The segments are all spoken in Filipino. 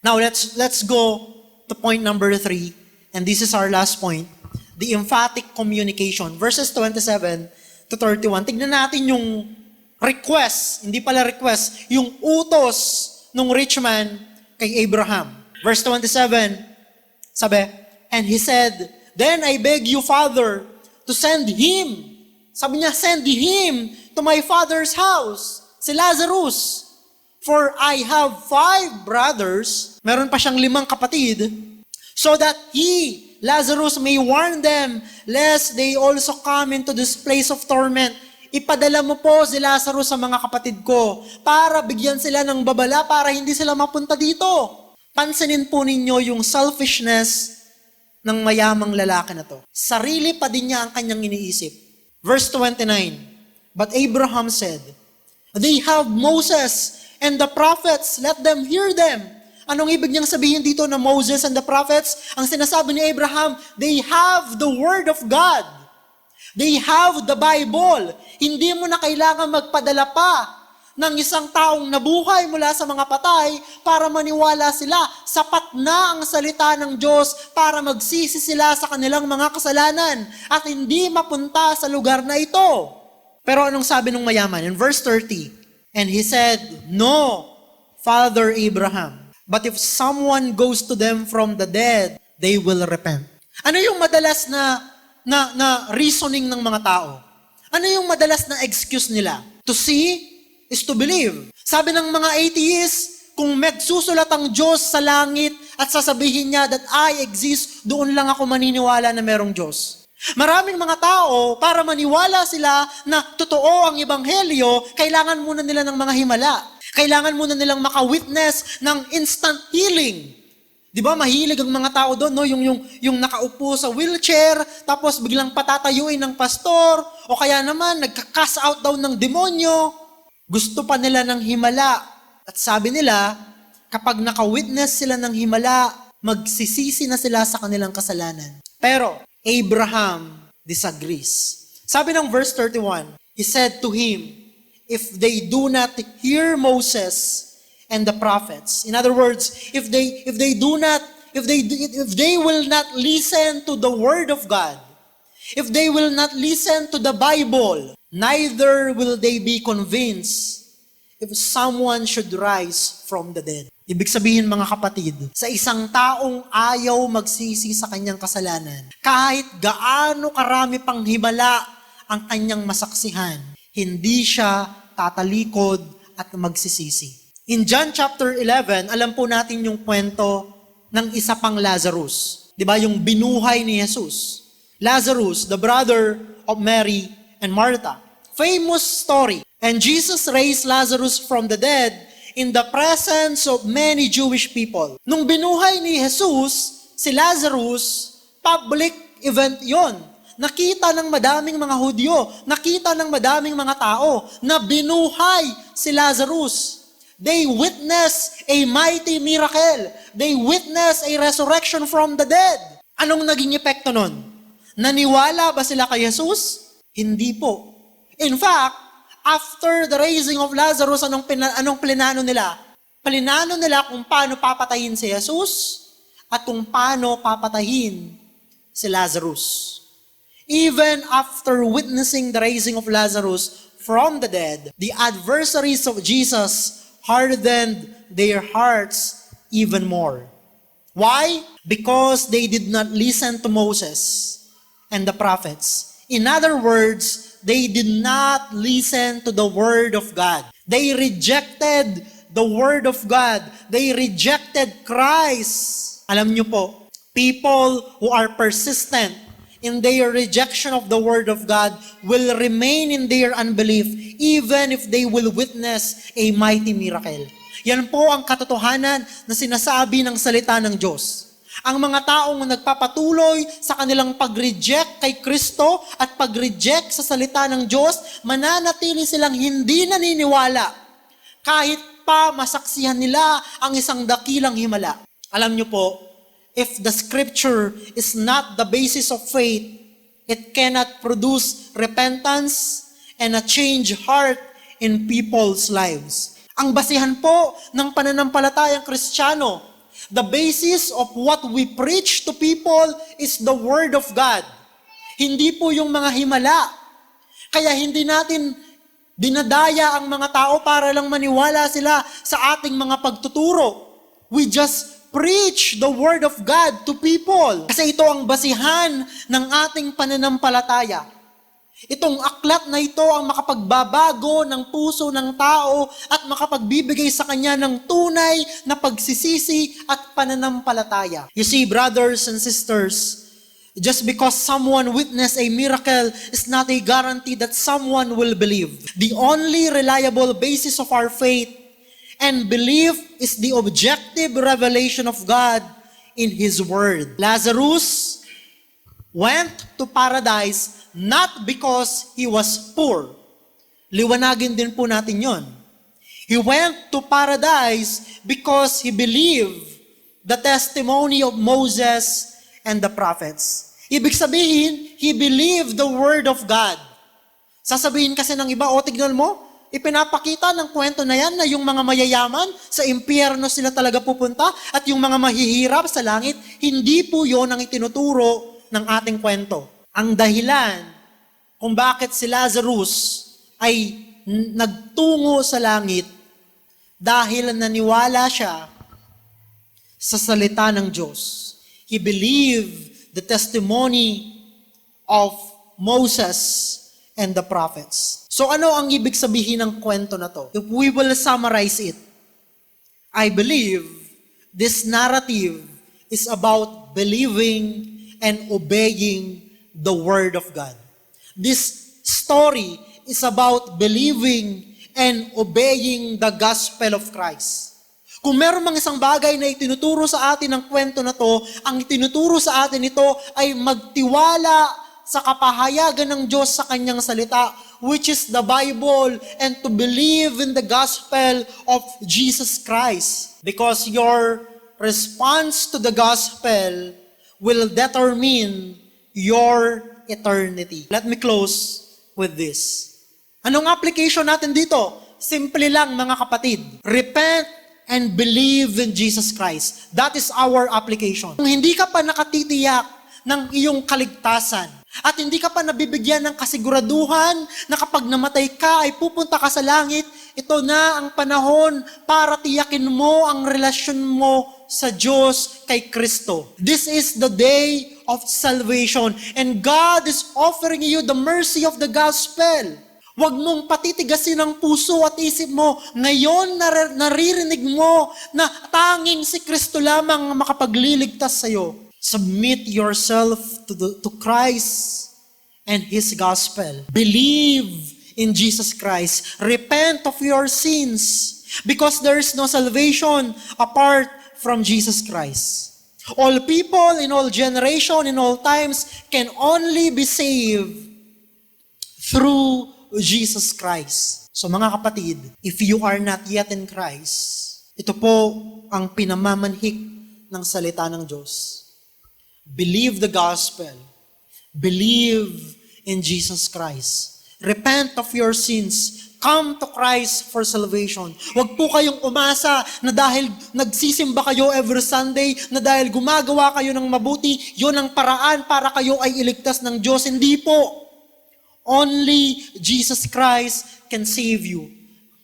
Now let's let's go to point number three, and this is our last point, the emphatic communication. Verses 27 to 31. Tignan natin yung request, hindi pala request, yung utos ng rich man kay Abraham. Verse 27, sabi, and he said, Then I beg you, Father, to send him. Sabi niya, send him to my father's house, si Lazarus. For I have five brothers, meron pa siyang limang kapatid, so that he, Lazarus, may warn them, lest they also come into this place of torment. Ipadala mo po si Lazarus sa mga kapatid ko, para bigyan sila ng babala, para hindi sila mapunta dito. Pansinin po ninyo yung selfishness ng mayamang lalaki na to. Sarili pa din niya ang kanyang iniisip. Verse 29, But Abraham said, They have Moses and the prophets, let them hear them. Anong ibig niyang sabihin dito na Moses and the prophets? Ang sinasabi ni Abraham, they have the word of God. They have the Bible. Hindi mo na kailangan magpadala pa ng isang taong nabuhay mula sa mga patay para maniwala sila. Sapat na ang salita ng Diyos para magsisi sila sa kanilang mga kasalanan at hindi mapunta sa lugar na ito. Pero anong sabi ng mayaman? In verse 30, And he said, No, Father Abraham, but if someone goes to them from the dead, they will repent. Ano yung madalas na, na, na reasoning ng mga tao? Ano yung madalas na excuse nila? To see is to believe. Sabi ng mga atheists, kung magsusulat ang Diyos sa langit at sasabihin niya that I exist, doon lang ako maniniwala na merong Diyos. Maraming mga tao, para maniwala sila na totoo ang ebanghelyo, kailangan muna nila ng mga himala. Kailangan muna nilang maka-witness ng instant healing. Di ba, mahilig ang mga tao doon, no? yung, yung, yung nakaupo sa wheelchair, tapos biglang patatayuin ng pastor, o kaya naman, nagka-cast out daw ng demonyo. Gusto pa nila ng himala. At sabi nila, kapag naka-witness sila ng himala, magsisisi na sila sa kanilang kasalanan. Pero, Abraham disagrees. Sabi ng verse 31, he said to him, if they do not hear Moses and the prophets, in other words, if they if they do not if they if they will not listen to the word of God, if they will not listen to the Bible, neither will they be convinced if someone should rise from the dead. Ibig sabihin mga kapatid, sa isang taong ayaw magsisi sa kanyang kasalanan, kahit gaano karami pang himala ang kanyang masaksihan, hindi siya tatalikod at magsisisi. In John chapter 11, alam po natin yung kwento ng isa pang Lazarus. Di ba? Yung binuhay ni Jesus. Lazarus, the brother of Mary and Martha. Famous story. And Jesus raised Lazarus from the dead in the presence of many Jewish people. Nung binuhay ni Jesus, si Lazarus, public event yon. Nakita ng madaming mga Hudyo, nakita ng madaming mga tao na binuhay si Lazarus. They witnessed a mighty miracle. They witnessed a resurrection from the dead. Anong naging epekto nun? Naniwala ba sila kay Jesus? Hindi po. In fact, after the raising of Lazarus, anong, pina, anong plinano nila? Plinano nila kung paano papatayin si Jesus at kung paano papatayin si Lazarus. Even after witnessing the raising of Lazarus from the dead, the adversaries of Jesus hardened their hearts even more. Why? Because they did not listen to Moses and the prophets. In other words, they did not listen to the word of God. They rejected the word of God. They rejected Christ. Alam niyo po, people who are persistent in their rejection of the word of God will remain in their unbelief even if they will witness a mighty miracle. Yan po ang katotohanan na sinasabi ng salita ng Diyos. Ang mga taong nagpapatuloy sa kanilang pag-reject kay Kristo at pag-reject sa salita ng Diyos, mananatili silang hindi naniniwala kahit pa masaksihan nila ang isang dakilang himala. Alam niyo po, if the scripture is not the basis of faith, it cannot produce repentance and a change heart in people's lives. Ang basihan po ng pananampalatayang kristyano The basis of what we preach to people is the Word of God. Hindi po yung mga himala. Kaya hindi natin dinadaya ang mga tao para lang maniwala sila sa ating mga pagtuturo. We just preach the Word of God to people. Kasi ito ang basihan ng ating pananampalataya. Itong aklat na ito ang makapagbabago ng puso ng tao at makapagbibigay sa kanya ng tunay na pagsisisi at pananampalataya. You see, brothers and sisters, just because someone witnessed a miracle is not a guarantee that someone will believe. The only reliable basis of our faith and belief is the objective revelation of God in His Word. Lazarus went to paradise not because he was poor. Liwanagin din po natin yon. He went to paradise because he believed the testimony of Moses and the prophets. Ibig sabihin, he believed the word of God. Sasabihin kasi ng iba, o tignan mo, ipinapakita ng kwento na yan na yung mga mayayaman sa impyerno sila talaga pupunta at yung mga mahihirap sa langit, hindi po yon ang itinuturo ng ating kwento ang dahilan kung bakit si Lazarus ay nagtungo sa langit dahil naniwala siya sa salita ng Diyos. He believed the testimony of Moses and the prophets. So ano ang ibig sabihin ng kwento na to? If we will summarize it, I believe this narrative is about believing and obeying the Word of God. This story is about believing and obeying the gospel of Christ. Kung meron mang isang bagay na itinuturo sa atin ng kwento na to, ang itinuturo sa atin ito ay magtiwala sa kapahayagan ng Diyos sa kanyang salita, which is the Bible, and to believe in the gospel of Jesus Christ. Because your response to the gospel will determine your eternity. Let me close with this. Anong application natin dito? Simple lang mga kapatid. Repent and believe in Jesus Christ. That is our application. Kung hindi ka pa nakatitiyak ng iyong kaligtasan, at hindi ka pa nabibigyan ng kasiguraduhan na kapag namatay ka ay pupunta ka sa langit, ito na ang panahon para tiyakin mo ang relasyon mo sa Diyos kay Kristo. This is the day of salvation and God is offering you the mercy of the gospel. Huwag mong patitigasin ang puso at isip mo, ngayon nar- naririnig mo na tanging si Kristo lamang ang makapagliligtas sa iyo. Submit yourself to, the, to Christ and His gospel. Believe in Jesus Christ. Repent of your sins because there is no salvation apart from Jesus Christ. All people in all generation, in all times, can only be saved through Jesus Christ. So mga kapatid, if you are not yet in Christ, ito po ang pinamamanhik ng salita ng Diyos. Believe the gospel. Believe in Jesus Christ. Repent of your sins. Come to Christ for salvation. Huwag po kayong umasa na dahil nagsisimba kayo every Sunday, na dahil gumagawa kayo ng mabuti, yon ang paraan para kayo ay iligtas ng Diyos. Hindi po. Only Jesus Christ can save you.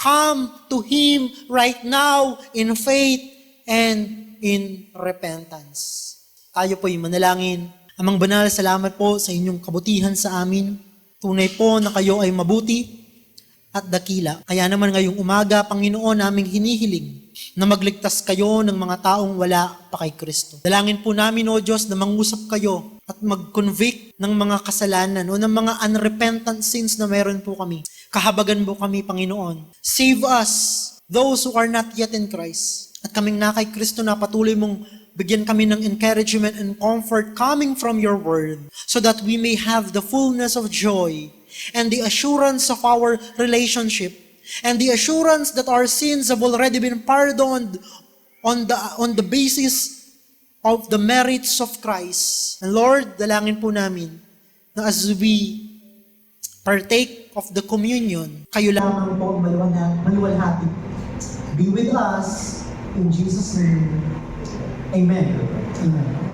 Come to Him right now in faith and in repentance. Tayo po'y manalangin. Amang banal, salamat po sa inyong kabutihan sa amin. Tunay po na kayo ay mabuti at dakila. Kaya naman ngayong umaga, Panginoon, naming hinihiling na magligtas kayo ng mga taong wala pa kay Kristo. Dalangin po namin, O Diyos, na mangusap kayo at mag-convict ng mga kasalanan o ng mga unrepentant sins na meron po kami. Kahabagan po kami, Panginoon. Save us, those who are not yet in Christ. At kaming na kay Kristo na patuloy mong bigyan kami ng encouragement and comfort coming from your word so that we may have the fullness of joy and the assurance of our relationship and the assurance that our sins have already been pardoned on the on the basis of the merits of Christ. And Lord, dalangin po namin na as we partake of the communion, kayo lamang po ang maluwalhati. Be with us in Jesus' name. Amen. Amen.